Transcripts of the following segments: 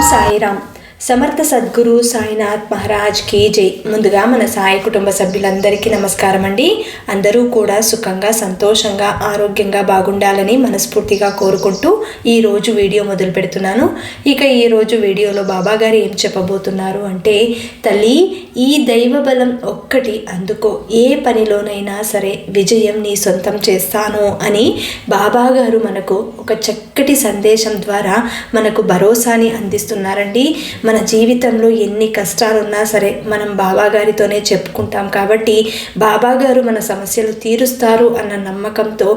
ஓம் సమర్థ సద్గురు సాయినాథ్ మహారాజ్కి జై. ముందుగా మన సాయి కుటుంబ సభ్యులందరికీ నమస్కారం అండి అందరూ కూడా సుఖంగా సంతోషంగా ఆరోగ్యంగా బాగుండాలని మనస్ఫూర్తిగా కోరుకుంటూ ఈరోజు వీడియో మొదలు పెడుతున్నాను. ఇక ఈరోజు వీడియోలో బాబాగారు ఏం చెప్పబోతున్నారు అంటే తల్లి ఈ దైవ బలం ఒక్కటి అందుకో. ఏ పనిలోనైనా సరే విజయం నీ సొంతం చేస్తాను అని బాబాగారు మనకు ఒక చక్కటి సందేశం ద్వారా మనకు భరోసాని అందిస్తున్నారండి. మన జీవితంలో ఎన్ని కష్టాలున్నా సరే మనం బాబాగారితోనే చెప్పుకుంటాం కాబట్టి బాబాగారు మన సమస్యలు తీరుస్తారు అన్న నమ్మకంతో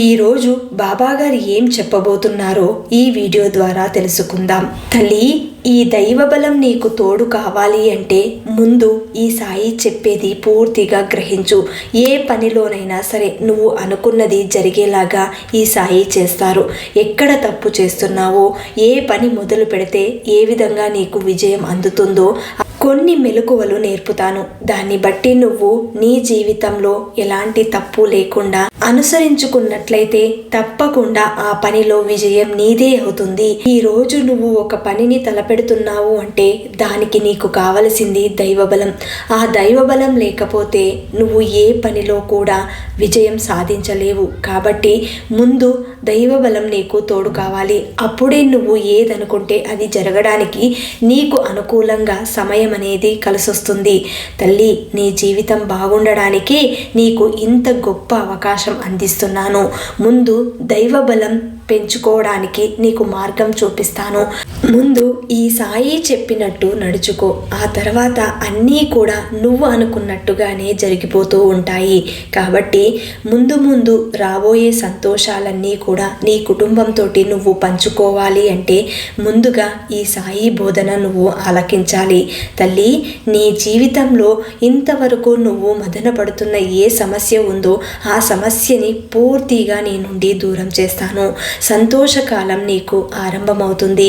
ఈరోజు బాబాగారు ఏం చెప్పబోతున్నారో ఈ వీడియో ద్వారా తెలుసుకుందాం. తల్లి ఈ దైవబలం నీకు తోడు కావాలి అంటే ముందు ఈ సాయి చెప్పేది పూర్తిగా గ్రహించు. ఏ పనిలోనైనా సరే నువ్వు అనుకున్నది జరిగేలాగా ఈ సాయి చేస్తారు. ఎక్కడ తప్పు చేస్తున్నావో ఏ పని మొదలు పెడితే ఏ విధంగా నీకు విజయం అందుతుందో కొన్ని మెలకువలు నేర్పుతాను. దాన్ని బట్టి నువ్వు నీ జీవితంలో ఎలాంటి తప్పు లేకుండా అనుసరించుకున్నట్లయితే తప్పకుండా ఆ పనిలో విజయం నీదే అవుతుంది. ఈ రోజు నువ్వు ఒక పనిని తలపెడుతున్నావు అంటే దానికి నీకు కావలసింది దైవబలం. ఆ దైవబలం లేకపోతే నువ్వు ఏ పనిలో కూడా విజయం సాధించలేవు. కాబట్టి ముందు దైవబలం నీకు తోడు కావాలి. అప్పుడే నువ్వు ఏదనుకుంటే అది జరగడానికి నీకు అనుకూలంగా సమయం అనేది కలిసొస్తుంది. తల్లి నీ జీవితం బాగుండడానికి నీకు ఇంత గొప్ప అవకాశం అందిస్తున్నాను. ముందు దైవబలం పెంచుకోవడానికి నీకు మార్గం చూపిస్తాను. ముందు ఈ సాయి చెప్పినట్టు నడుచుకో. ఆ తర్వాత అన్నీ కూడా నువ్వు అనుకున్నట్టుగానే జరిగిపోతూ ఉంటాయి. కాబట్టి ముందు ముందు రాబోయే సంతోషాలన్నీ కూడా నీ కుటుంబంతో నువ్వు పంచుకోవాలి అంటే ముందుగా ఈ సాయి బోధన నువ్వు ఆలకించాలి. తల్లి నీ జీవితంలో ఇంతవరకు నువ్వు మదన పడుతున్న ఏ సమస్య ఉందో ఆ సమస్యని పూర్తిగా నీ నుండి దూరం చేస్తాను. సంతోషకాలం నీకు ఆరంభమవుతుంది.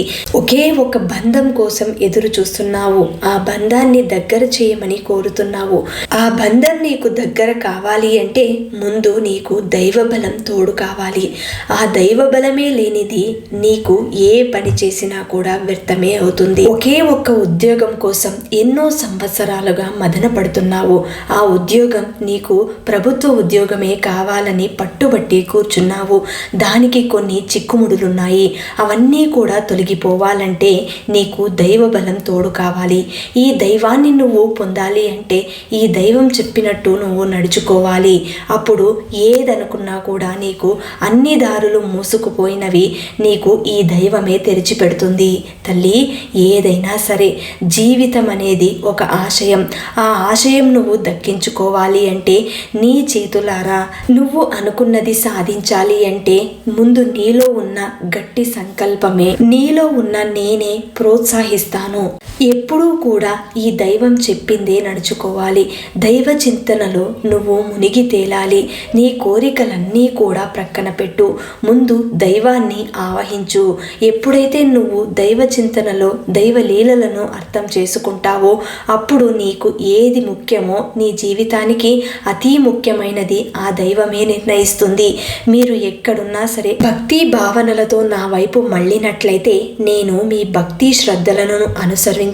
ఒకే ఒక బంధం కోసం ఎదురు చూస్తున్నావు. ఆ బంధాన్ని దగ్గర చేయమని కోరుతున్నావు. ఆ బంధం నీకు దగ్గర కావాలి అంటే ముందు నీకు దైవబలం తోడు కావాలి. ఆ దైవబలమే లేనిది నీకు ఏ పని చేసినా కూడా వ్యర్థమే అవుతుంది. ఒకే ఒక్క ఉద్యోగం కోసం ఎన్నో సంవత్సరాలుగా మదన పడుతున్నావు. ఆ ఉద్యోగం నీకు ప్రభుత్వ ఉద్యోగమే కావాలని పట్టుబట్టి కూర్చున్నావు. దానికి కొన్ని చిక్కుముడులున్నాయి. అవన్నీ కూడా తొలగిపోవాలి. తొలగిపోవాలంటే నీకు దైవ బలం తోడు కావాలి. ఈ దైవాన్ని నువ్వు పొందాలి అంటే ఈ దైవం చెప్పినట్టు నువ్వు నడుచుకోవాలి. అప్పుడు ఏదనుకున్నా కూడా నీకు అన్ని దారులు మూసుకుపోయినవి నీకు ఈ దైవమే తెరిచిపెడుతుంది. తల్లి ఏదైనా సరే జీవితం అనేది ఒక ఆశయం. ఆ ఆశయం నువ్వు దక్కించుకోవాలి అంటే నీ చేతులారా నువ్వు అనుకున్నది సాధించాలి అంటే ముందు నీలో ఉన్న గట్టి సంకల్పమే. నీలో ఉన్న నేనే ప్రోత్సహిస్తాను. ఎప్పుడూ కూడా ఈ దైవం చెప్పిందే నడుచుకోవాలి. దైవ చింతనలో నువ్వు మునిగి తేలాలి. నీ కోరికలన్నీ కూడా ప్రక్కన పెట్టు. ముందు దైవాన్ని ఆవహించు. ఎప్పుడైతే నువ్వు దైవ చింతనలో దైవ లీలలను అర్థం చేసుకుంటావో అప్పుడు నీకు ఏది ముఖ్యమో నీ జీవితానికి అతి ముఖ్యమైనది ఆ దైవమే నిర్ణయిస్తుంది. మీరు ఎక్కడున్నా సరే భక్తి భావనలతో నా వైపు మళ్ళినట్లయితే నేను మీ భక్తి శ్రద్ధలను అనుసరించి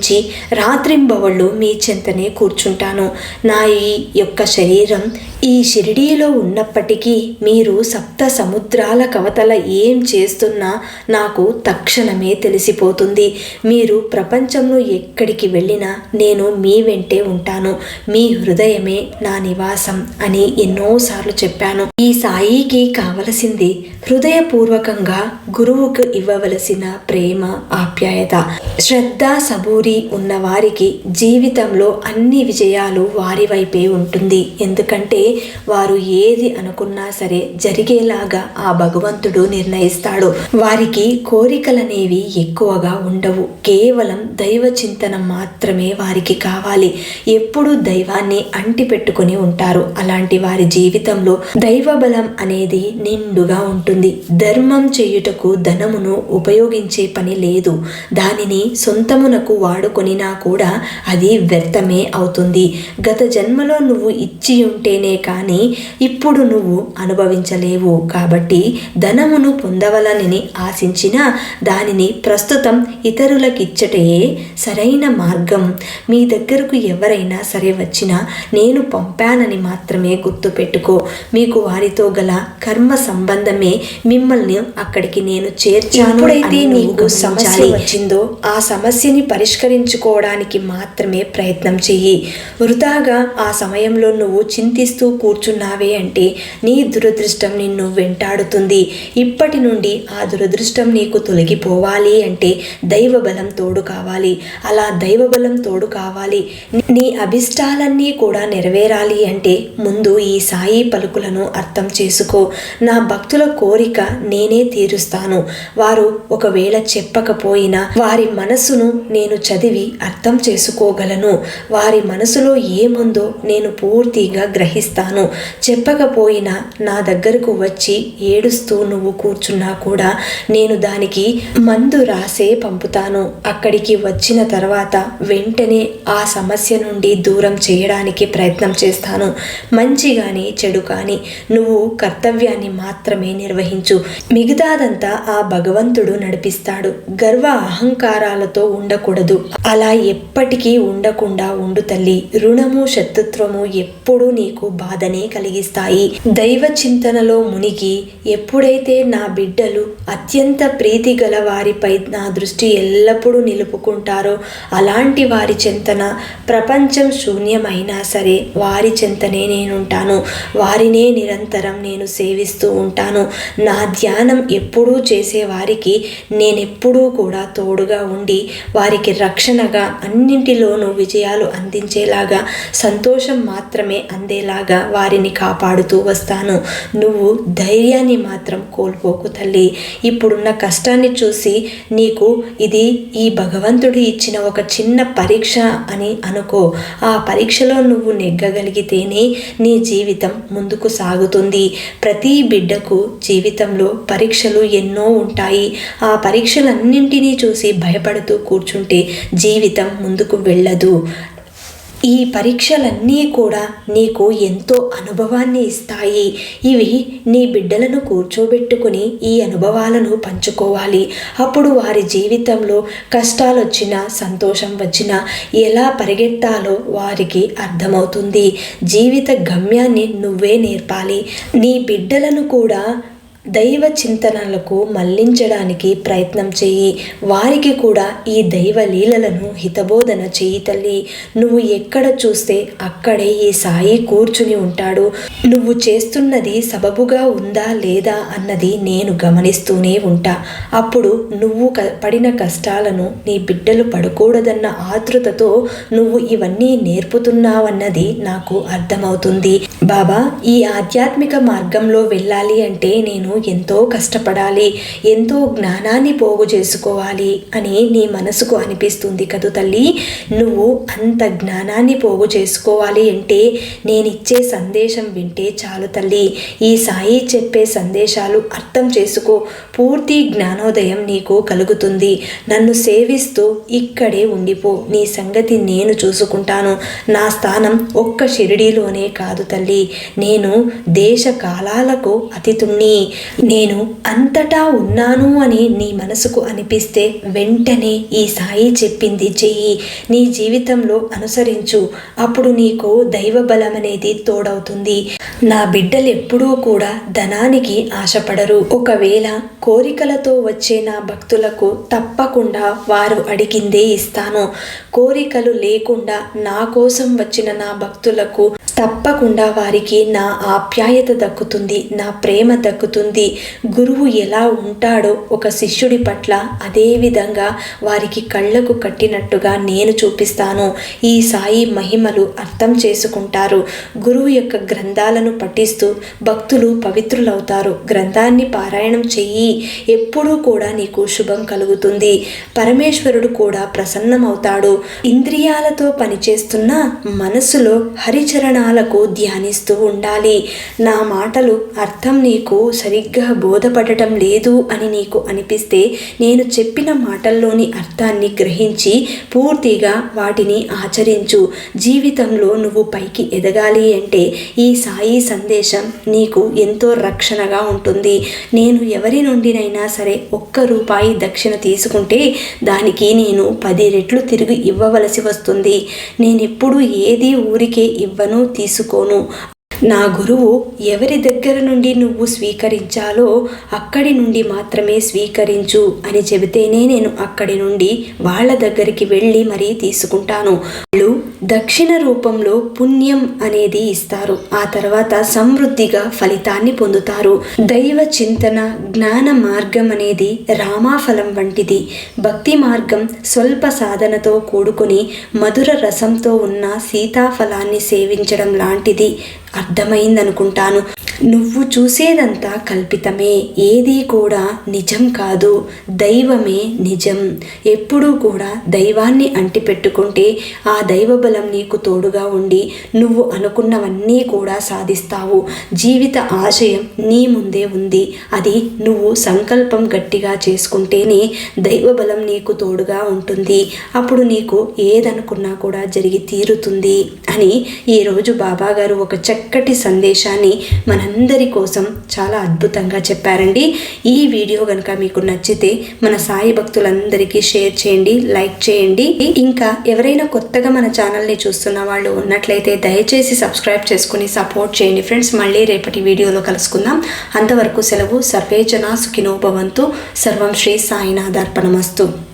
రాత్రింబవళ్ళు మీ చెంతనే కూర్చుంటాను. నా ఈ యొక్క శరీరం ఈ షిరిడీలో ఉన్నప్పటికీ మీరు సప్త సముద్రాల కవతల ఏం చేస్తున్నా నాకు తక్షణమే తెలిసిపోతుంది. మీరు ప్రపంచంలో ఎక్కడికి వెళ్ళినా నేను మీ వెంటే ఉంటాను. మీ హృదయమే నా నివాసం అని ఎన్నోసార్లు చెప్పాను. ఈ సాయికి కావలసింది హృదయపూర్వకంగా గురువుకు ఇవ్వవలసిన ప్రేమ ఆప్యాయత. శ్రద్ధ సబూరి ఉన్న వారికి జీవితంలో అన్ని విజయాలు వారి వైపే ఉంటుంది. ఎందుకంటే వారు ఏది అనుకున్నా సరే జరిగేలాగా ఆ భగవంతుడు నిర్ణయిస్తాడు. వారికి కోరికలనేవి ఎక్కువగా ఉండవు. కేవలం దైవ చింతన మాత్రమే వారికి కావాలి. ఎప్పుడు దైవాన్ని అంటి పెట్టుకుని ఉంటారు. అలాంటి వారి జీవితంలో దైవ బలం అనేది నిండుగా ఉంటుంది. ధర్మం చేయుటకు ధనమును ఉపయోగించే పని లేదు. దానిని సొంతమునకు వాడు వాడుకొనినా కూడా అది వ్యర్థమే అవుతుంది. గత జన్మలో నువ్వు ఇచ్చి ఉంటేనే కానీ ఇప్పుడు నువ్వు అనుభవించలేవు. కాబట్టి ధనమును పొందవలనని ఆశించిన దానిని ప్రస్తుతం ఇతరులకిచ్చటే సరైన మార్గం. మీ దగ్గరకు ఎవరైనా సరే వచ్చినా నేను పంపానని మాత్రమే గుర్తుపెట్టుకో మీకు వారితో గల కర్మ సంబంధమే మిమ్మల్ని అక్కడికి నేను చేర్చాను ఎప్పుడైతే నీకు సమస్య వచ్చిందో ఆ సమస్యని పరిష్కరించుకోవడానికి మాత్రమే ప్రయత్నం చెయ్యి. వృధాగా ఆ సమయంలో నువ్వు చింతిస్తూ కూర్చున్నావే అంటే నీ దురదృష్టం నిన్ను వెంటాడుతుంది. ఇప్పటి నుండి ఆ దురదృష్టం నీకు తొలగిపోవాలి అంటే దైవబలం తోడు కావాలి. అలా దైవబలం తోడు కావాలి. నీ అభిష్టాలన్నీ కూడా నెరవేరాలి అంటే ముందు ఈ సాయి పలుకులను అర్థం చేసుకో. నా భక్తుల కోరిక నేనే తీరుస్తాను. వారు ఒకవేళ చెప్పకపోయినా వారి మనసును నేను చదివి అర్థం చేసుకోగలను. వారి మనసులో ఏముందో నేను పూర్తిగా గ్రహిస్తాను. చెప్పకపోయినా నా దగ్గరకు వచ్చి ఏడుస్తూ నువ్వు కూర్చున్నా కూడా నేను దానికి మందు రాసే పంపుతాను. అక్కడికి వచ్చిన తర్వాత వెంటనే ఆ సమస్య నుండి దూరం చేయడానికి ప్రయత్నం చేస్తాను. మంచి కానీ చెడు కానీ నువ్వు కర్తవ్యాన్ని మాత్రమే నిర్వహించు. మిగతాదంతా ఆ భగవంతుడు నడిపిస్తాడు. గర్వ అహంకారాలతో ఉండకూడదు. అలా ఎప్పటికీ ఉండకుండా ఉండు తల్లి. రుణము శత్రుత్వము ఎప్పుడూ నీకు బాధనే కలిగిస్తాయి. దైవ చింతనలో మునిగి ఎప్పుడైతే నా బిడ్డలు అత్యంత ప్రీతి గల వారిపై నా దృష్టి ఎల్లప్పుడూ నిలుపుకుంటారో అలాంటి వారి చింతన ప్రపంచం శూన్యమైనా సరే వారి చింతనే నేనుంటాను. వారినే నిరంతరం నేను సేవిస్తూ ఉంటాను. నా ధ్యానం ఎప్పుడూ చేసే వారికి నేనెప్పుడూ కూడా తోడుగా ఉండి వారికి రక్షణగా అన్నింటిలోనూ విజయాలు అందించేలాగా సంతోషం మాత్రమే అందేలాగా వారిని కాపాడుతూ వస్తాను. నువ్వు ధైర్యాన్ని మాత్రం కోల్పోకు తల్లి. ఇప్పుడున్న కష్టాన్ని చూసి నీకు ఇది ఈ భగవంతుడు ఇచ్చిన ఒక చిన్న పరీక్ష అని అనుకో. ఆ పరీక్షలో నువ్వు నెగ్గగలిగితేనే నీ జీవితం ముందుకు సాగుతుంది. ప్రతి బిడ్డకు జీవితంలో పరీక్షలు ఎన్నో ఉంటాయి. ఆ పరీక్షలన్నింటినీ చూసి భయపడుతూ కూర్చుంటే జీవితం ముందుకు వెళ్ళదు. ఈ పరీక్షలన్నీ కూడా నీకు ఎంతో అనుభవాన్ని ఇస్తాయి. ఇవి నీ బిడ్డలను కూర్చోబెట్టుకుని ఈ అనుభవాలను పంచుకోవాలి. అప్పుడు వారి జీవితంలో కష్టాలు వచ్చినా సంతోషం వచ్చినా ఎలా పరిగెత్తాలో వారికి అర్థమవుతుంది. జీవిత గమ్యాన్ని నువ్వే నేర్పాలి. నీ బిడ్డలను కూడా దైవ చింతనలకు మళ్ళించడానికి ప్రయత్నం చేయి. వారికి కూడా ఈ దైవ లీలలను హితబోధన చేయి తల్లి. నువ్వు ఎక్కడ చూస్తే అక్కడే ఈ సాయి కూర్చుని ఉంటాడు. నువ్వు చేస్తున్నది సబబుగా ఉందా లేదా అన్నది నేను గమనిస్తూనే ఉంటా. అప్పుడు నువ్వు క పడిన కష్టాలను నీ బిడ్డలు పడకూడదన్న ఆతృతతో నువ్వు ఇవన్నీ నేర్పుతున్నావన్నది నాకు అర్థమవుతుంది. బాబా ఈ ఆధ్యాత్మిక మార్గంలో వెళ్ళాలి అంటే నేను ఎంతో కష్టపడాలి ఎంతో జ్ఞానాన్ని పోగు చేసుకోవాలి అని నీ మనసుకు అనిపిస్తుంది కదూ తల్లి. నువ్వు అంత జ్ఞానాన్ని పోగు చేసుకోవాలి అంటే నేను ఇచ్చే సందేశం వింటే చాలు తల్లి. ఈ సాయి చెప్పే సందేశాలు అర్థం చేసుకో. పూర్తి జ్ఞానోదయం నీకు కలుగుతుంది. నన్ను సేవిస్తూ ఇక్కడే ఉండిపో. నీ సంగతి నేను చూసుకుంటాను. నా స్థానం ఒక్క షిరిడీలోనే కాదు తల్లి. నేను దేశ కాలాలకు అతిథుణ్ణి. నేను అంతటా ఉన్నాను అని నీ మనసుకు అనిపిస్తే వెంటనే ఈ సాయి చెప్పింది చెయ్యి నీ జీవితంలో అనుసరించు. అప్పుడు నీకు దైవ బలం అనేది తోడవుతుంది. నా బిడ్డలు ఎప్పుడూ కూడా ధనానికి ఆశపడరు. ఒకవేళ కోరికలతో వచ్చే నా భక్తులకు తప్పకుండా వారు అడిగిందే ఇస్తాను. కోరికలు లేకుండా నా కోసం వచ్చిన నా భక్తులకు తప్పకుండా వారికి నా ఆప్యాయత దక్కుతుంది నా ప్రేమ దక్కుతుంది. గురువు ఎలా ఉంటాడో ఒక శిష్యుడి పట్ల అదే విధంగా వారికి కళ్ళకు కట్టినట్టుగా నేను చూపిస్తాను. ఈ సాయి మహిమలు అర్థం చేసుకుంటారు. గురువు యొక్క గ్రంథాలను పఠిస్తూ భక్తులు పవిత్రులవుతారు. గ్రంథాన్ని పారాయణం చెయ్యి. ఎప్పుడూ కూడా నీకు శుభం కలుగుతుంది. పరమేశ్వరుడు కూడా ప్రసన్నమవుతాడు. ఇంద్రియాలతో పనిచేస్తున్న మనసులో హరిచరణ క్షణాలకు ధ్యానిస్తూ ఉండాలి. నా మాటలు అర్థం నీకు సరిగ్గా బోధపడటం లేదు అని నీకు అనిపిస్తే నేను చెప్పిన మాటల్లోని అర్థాన్ని గ్రహించి పూర్తిగా వాటిని ఆచరించు. జీవితంలో నువ్వు పైకి ఎదగాలి అంటే ఈ సాయి సందేశం నీకు ఎంతో రక్షణగా ఉంటుంది. నేను ఎవరి నుండినైనా సరే ఒక్క రూపాయి దక్షిణ తీసుకుంటే దానికి నేను పది రెట్లు తిరిగి ఇవ్వవలసి వస్తుంది. నేనెప్పుడు ఏది ఊరికే ఇవ్వను తీసుకోను. నా గురువు ఎవరి దగ్గర నుండి నువ్వు స్వీకరించాలో అక్కడి నుండి మాత్రమే స్వీకరించు అని చెబితేనే నేను అక్కడి నుండి వాళ్ళ దగ్గరికి వెళ్ళి మరీ తీసుకుంటాను. వాళ్ళు దక్షిణ రూపంలో పుణ్యం అనేది ఇస్తారు. ఆ తర్వాత సమృద్ధిగా ఫలితాన్ని పొందుతారు. దైవ చింతన జ్ఞాన మార్గం అనేది రామాఫలం వంటిది. భక్తి మార్గం స్వల్ప సాధనతో కూడుకుని మధుర రసంతో ఉన్న సీతాఫలాన్ని సేవించడం లాంటిది. అర్థమైందనుకుంటాను. నువ్వు చూసేదంతా కల్పితమే. ఏది కూడా నిజం కాదు. దైవమే నిజం. ఎప్పుడూ కూడా దైవాన్ని అంటిపెట్టుకుంటే ఆ దైవ బలం నీకు తోడుగా ఉండి నువ్వు అనుకున్నవన్నీ కూడా సాధిస్తావు. జీవిత ఆశయం నీ ముందే ఉంది. అది నువ్వు సంకల్పం గట్టిగా చేసుకుంటేనే దైవ బలం నీకు తోడుగా ఉంటుంది. అప్పుడు నీకు ఏదనుకున్నా కూడా జరిగి తీరుతుంది. అని ఈరోజు బాబాగారు ఒక చక్కటి సందేశాన్ని మనందరి కోసం చాలా అద్భుతంగా చెప్పారండి. ఈ వీడియో కనుక మీకు నచ్చితే మన సాయి భక్తులందరికీ షేర్ చేయండి లైక్ చేయండి. ఇంకా ఎవరైనా కొత్తగా మన ఛానల్ని చూస్తున్న వాళ్ళు ఉన్నట్లయితే దయచేసి సబ్స్క్రైబ్ చేసుకుని సపోర్ట్ చేయండి ఫ్రెండ్స్. మళ్ళీ రేపటి వీడియోలో కలుసుకుందాం. అంతవరకు సెలవు. సర్వేజన సుఖినోభవంతు సర్వం శ్రీ సాయినాథార్పణమస్తు.